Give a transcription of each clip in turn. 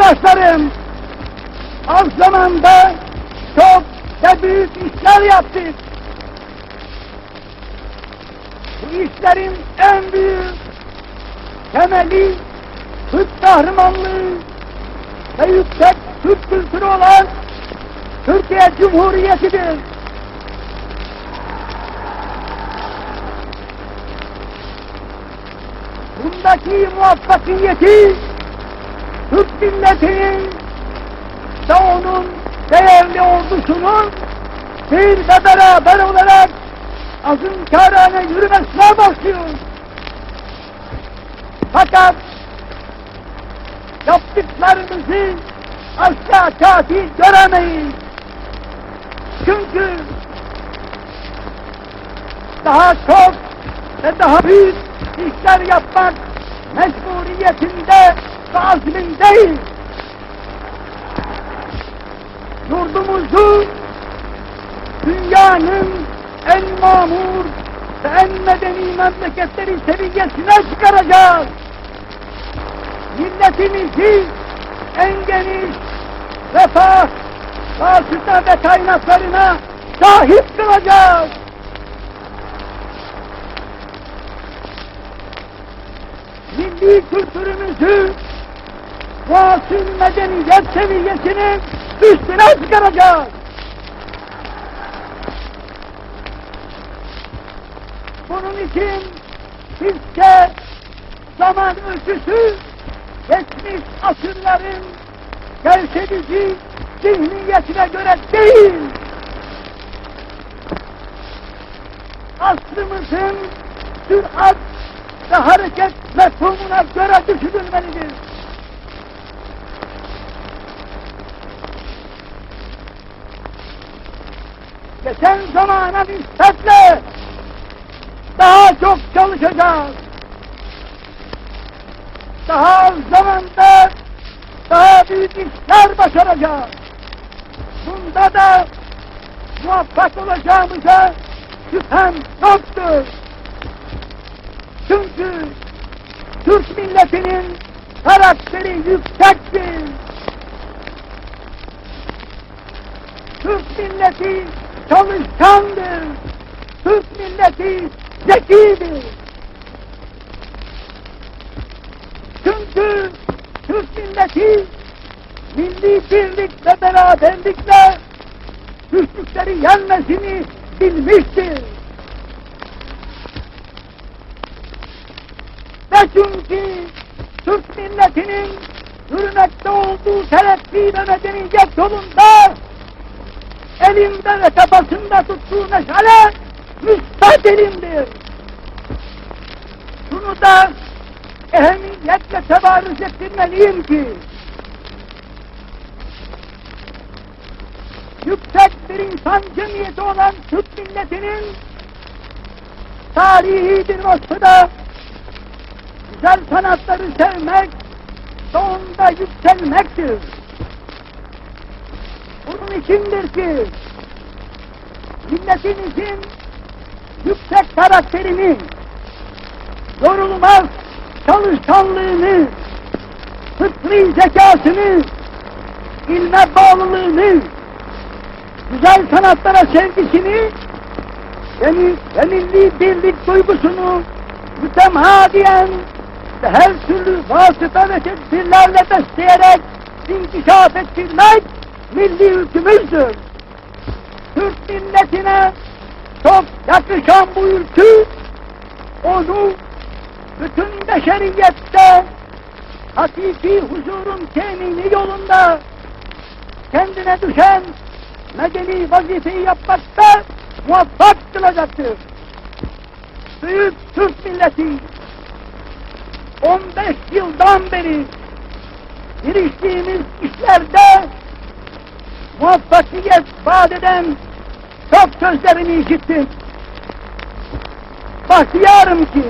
Yurttaşlarım, az zamanda çok ve büyük işler yaptık. Bu işlerin en büyük temeli Türk kahramanlığı ve yüksek Türk kültürü olan Türkiye Cumhuriyeti'dir. Bundaki muvaffakiyeti Türk milletinin onun değerli ordusunun ve beraber olarak azın kârane yürümesine başlıyor. Fakat yaptıklarımızı asla kafi göremeyiz. Çünkü daha çok ve daha büyük işler yapmak mecburiyetinde ve azmindeyiz. Yurdumuzu dünyanın en mamur ve en medeni memleketleri seviyesine çıkaracağız. Milletimizi en geniş refah, vasıta ve kaynaklarına sahip kılacağız. Milli kültürümüzü vasıl medeniyet seviyesinin üstüne çıkaracağız. Bunun için bizce zaman ölçüsü geçmiş asırların gevşedici zihniyetine göre değil, asrımızın sürat ve hareket mefhumuna göre düşünülmelidir. Geçen zamana nispetle daha çok çalışacağız. Daha az zamanda daha büyük işler başaracağız. Bunda da muvaffak olacağımıza şüphem yoktur. Çünkü Türk milletinin karakteri yüksektir. Türk milleti çalışkandır. Türk milleti zekidir. Çünkü Türk milleti milli birlik ve beraberlikle güçlükleri yenmesini bilmiştir. Ve çünkü Türk milletinin hürmette olduğu terakki ve medeniyet yolunda elimde ve kafasında tuttuğu meşale müstadelimdir. Şunu da ehemmiyetle tebarüz ettirmeliyim ki yüksek bir insan cemiyeti olan Türk milletinin tarihi bir vasfı da güzel sanatları sevmek onda yükselmektir. Bunun içindir ki? Milletimizin yüksek karakterini, yorulmaz çalışkanlığını, fıtri zekasını, ilme bağlılığını, güzel sanatlara sevgisini mi- ve birlik duygusunu mütemadiyen ve her türlü vasıta ve tedbirlerle besleyerek inkişaf ettirmek milli ülkümüzdür. Türk milletine çok yakışan bu ülkü onu bütün beşeriyette hakiki huzurun temini yolunda kendine düşen medeni vazifeyi yapmakta muvaffak kılacaktır. büyük Türk milleti 15 yıldan beri giriştiğimiz işlerde muvaffakiyet vaat eden çok sözlerini işittim. Bahtiyarım ki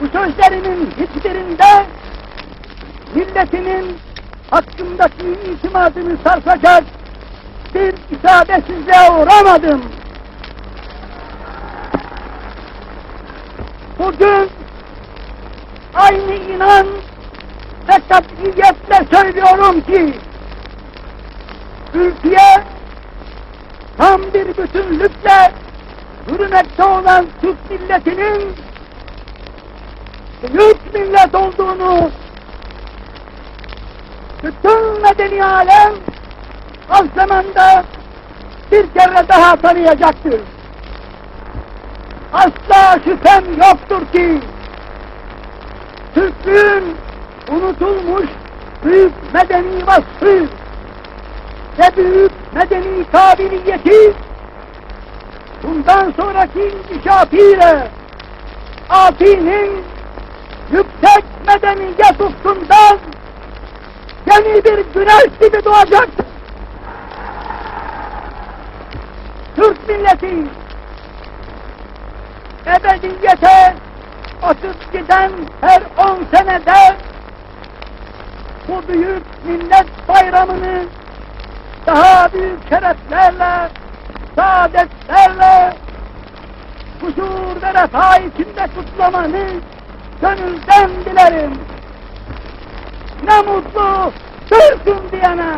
bu sözlerimin hiçbirinde milletinin hakkındaki itimadını sarsacak bir isabetsizliğe uğramadım. Bugün aynı inan ve katliyetle söylüyorum ki ülkeye tam bir bütünlükle yürümekte olan Türk milletinin büyük millet olduğunu bütün medeni alem az zamanda bir kere daha tanıyacaktır. Asla şüphem yoktur ki Türklüğün unutulmuş büyük medeni vasfı ve büyük medeni kabiliyeti bundan sonraki inkişafıyla Afi'nin yüksek medeniyet ufkundan yeni bir güneş gibi doğacaktır. Türk milleti ebediyete atıp giden her on senede bu büyük millet bayramını daha büyük şereflerle, saadetlerle, huzur ve refah içinde kutlamanı gönülden dilerim. Ne mutlu Türk'üm diyene.